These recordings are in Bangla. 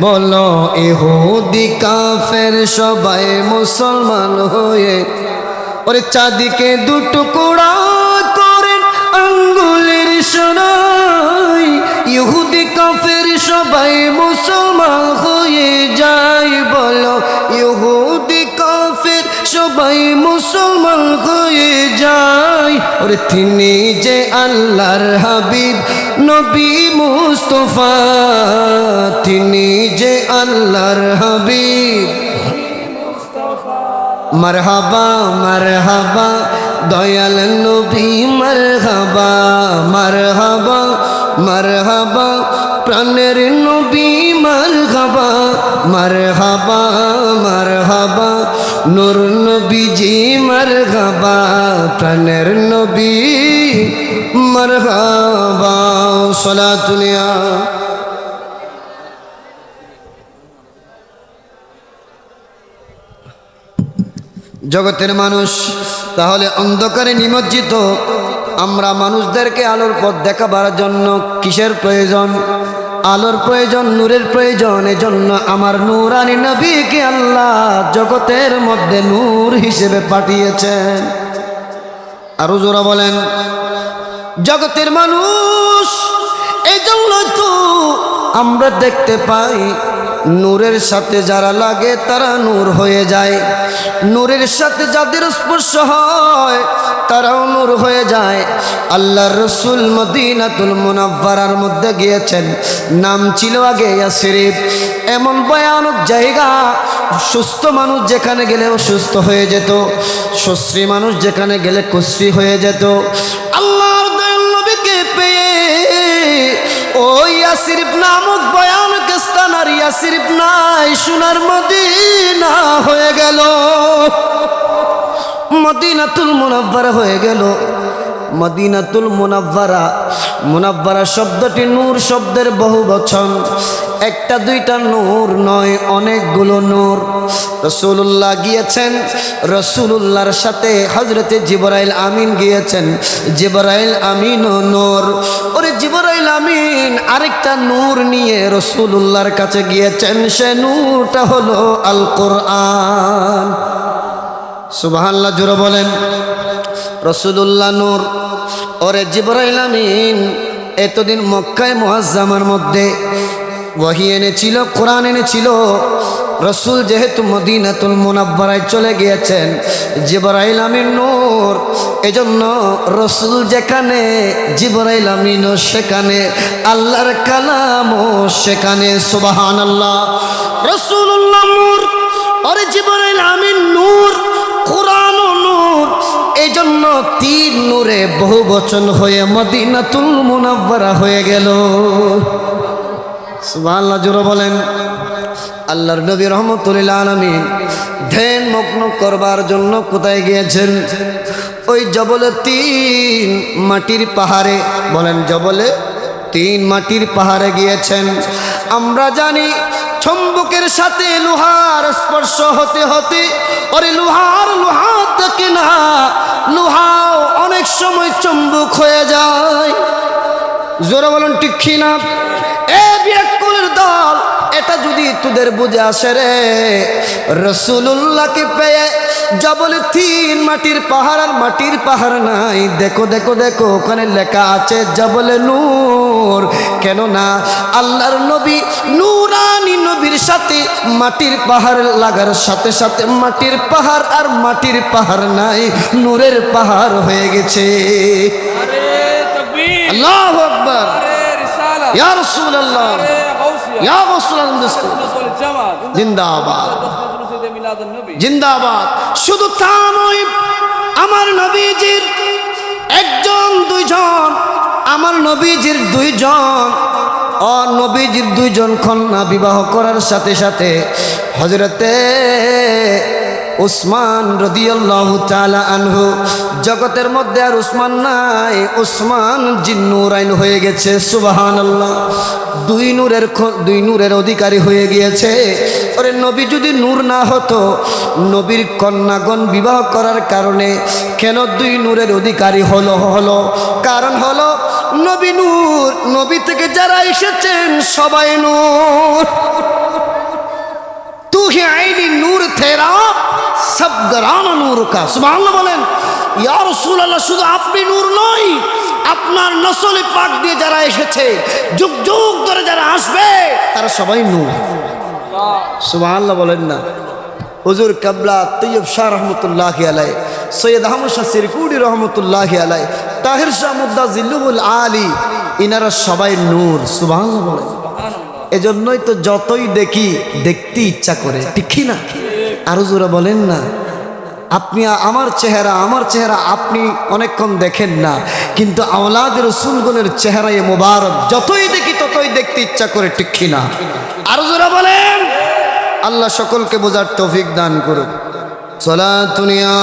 বলো এহুদি কাফের সবাই মুসলমান হয়ে ওরে চাঁদিকে দুটুকুড়া কোড়া করেন আঙ্গুলের সোনাই ওরে তিনি যে আল্লাহর হাবিব, নবী মুস্তফা, তিনি যে আল্লাহর হাবিব। মারহাবা মারহাবা, দয়াল নবী মারহাবা মারহাবা মারহাবা প্রাণের নবী মারহাবা মারহাবা মারহাবা। নূর নবীজি মারহাবা, প্রাণের নবী মারহাবা। সলাতুনিয়া জগতের মানুষ, তাহলে অন্ধকারে নিমজ্জিত। আমরা মানুষদেরকে আলোর পথ দেখাবার জন্য কিসের প্রয়োজন? আলোর প্রয়োজন, নূরের প্রয়োজন, এজন্য আমার নূরানি নবীকে আল্লাহ জগতের মধ্যে নূর হিসেবে পাঠিয়েছেন। আরও জোরা বলেন, জগতের মানুষ এই জন্য তো আমরা দেখতে পাই নূরের সাথে যারা লাগে তারা নূর হয়ে যায়। নূরের সাথে যাদের স্পর্শ হয়, তারাও নূর হয়ে যায়। আল্লাহ রসুল মদিনাতুল মুনাব্বারার মধ্যে গিয়েছেন। নাম ছিল আগে ইয়াসিরিফ এমন ভয়ানক জায়গা, সুস্থ মানুষ যেখানে গেলে অসুস্থ হয়ে যেত। সুশ্রী মানুষ যেখানে গেলে কুশ্রী হয়ে যেত। আল্লাহর দয়াল নবীকে পেয়ে ওই ইয়াসিরিফ নামক ভয়ানক স্থান আর ইয়াসিরিফ নাই সোনার মদিনা হয়ে গেল। মদিনাতুল মুনাব্বার হয়ে গেল। মদিনাতুল মুনাব্বারা মুনাব্বারা শব্দটি নূর শব্দের বহু বচন। একটা দুইটা নূর নয়, অনেকগুলো নূর। রসুল্লাহ গিয়েছেন রসুল্লাহর সাথে হজরতে জিবরাইল আমিন গিয়েছেন। জিবরাইল আমিন ও নূর। ওরে জিবরাইল আমিন, আরেকটা নূর নিয়ে রসুল্লাহর কাছে গিয়েছেন, সে নূরটা হলো আল কোরআন জোরে বলেন। রসুল্লাহ নূর। ওরে জিবরাইল আমিন, এতদিন মক্কায় মুআজ্জামার মধ্যে ওয়াহি এনেছিল, কোরআন এনেছিল। রসুল যেহেতু মদিনাতুল মুনাব্বারায় চলে গিয়েছেন, জিবরাইল আমিন নূর। এজন্য রসুল যেখানে, জিবরাইল আমিনও সেখানে, আল্লাহর কালামও সেখানে সুবাহান আল্লাহ রসুল্লাহ নূর, ওরে জিবরাইল আমিন নূর এই জন্য তিন নূরে বহু বচন হয়ে মদিনাতুল মুনাব্বারা হয়ে গেল। সুবহানাল্লাহ, জোরে বলেন। আল্লাহর নবী রহমতুল্লাহ আলমিন ধ্যান মগ্ন করবার জন্য কোথায় গিয়েছেন? ওই জবলে তিন মাটির পাহাড়ে, বলেন জবলে তিন মাটির পাহাড়ে গিয়েছেন। আমরা জানি চম্বুকের সাথে লোহার স্পর্শ হতে হতে, ওরে লোহার লোহা থাকে না, লোহাও অনেক সময় চম্বুক হয়ে যায়। জোরে বলুন ঠিক না? এ বিয়াকুলের দল এটা যদি তোদের বুঝে আসে রে রসুল্লাহকে পেয়ে জবলে তিন মাটির পাহাড় আর মাটির পাহাড় নাই। দেখো দেখো দেখো ওখানে লেখা আছে জবলে নূর। কেন না আল্লাহর নবী নূরানি নবীর সাথে মাটির পাহাড় লাগার সাথে সাথে মাটির পাহাড় আর মাটির পাহাড় নাই নূরের পাহাড় হয়ে গেছে। আল্লাহ আকবর। ইয়া রাসূলুল্লাহ। ইয়া মুসলমান জিন্দাবাদ। জিন্দাবাদ। শুধু তা নয় আমার নবীজির একজন দুইজন আমার নবীজির দুইজন ও নবীজির দুইজন কন্যা বিবাহ করার সাথে সাথে হজরতে উসমান রদিয়াল্লাহু তাআলা আনহু। জগতের মধ্যে আর উসমান নাই, উসমান জিন্নুরাইন হয়ে গেছে সুবাহান আল্লাহ দুই নূরের দুই নূরের অধিকারী হয়ে গিয়েছে। ওরে নবী যদি নূর না হতো, নবীর কন্যাগণ বিবাহ করার কারণে কেন দুই নূরের অধিকারী হলো হলো? কারণ হলো নবী নূর, নবী থেকে যারা এসেছেন সবাই নূর। তু হি আইনি নূর থেরা বলেন শুধু আপনি নূর নয় আপনার নসলে পাক দিয়ে যারা এসেছে, যুগ যুগ ধরে যারা আসবে, তারা সবাই নূর। সুবহানাল্লাহ বলেন না। হুজুর কাবলা তৈয়ব শাহ রহমতুল্লাহ আলাই সৈয়দ আহমদ শাহ সিরকুড়ি রহমতুল্লাহ আলাই তাহির শাহ মুদ্দা জিল্লুল আলী, ইনারা সবাই নূর, সুবহানাল্লাহ বলেন। এজন্যই তো যতই দেখি, দেখতে ইচ্ছা করে, ঠিক না? আরও জোরে বলেন না। আপনি আমার চেহারা আমার চেহারা আপনি অনেকক্ষণ দেখেন না। কিন্তু আওলাদের সুলগুনের চেহারায় মোবারক, যতই দেখি ততই দেখতে ইচ্ছা করে টিকি না আরও জোরে বলেন। আল্লাহ সকলকে বোঝার তফিক দান করুন চলা তুনিয়া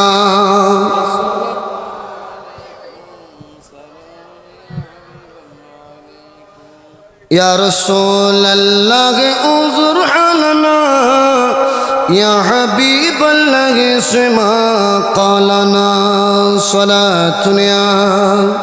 ইয়ার রসুল উজুর يا حبيب الله سما قالنا صلاة يا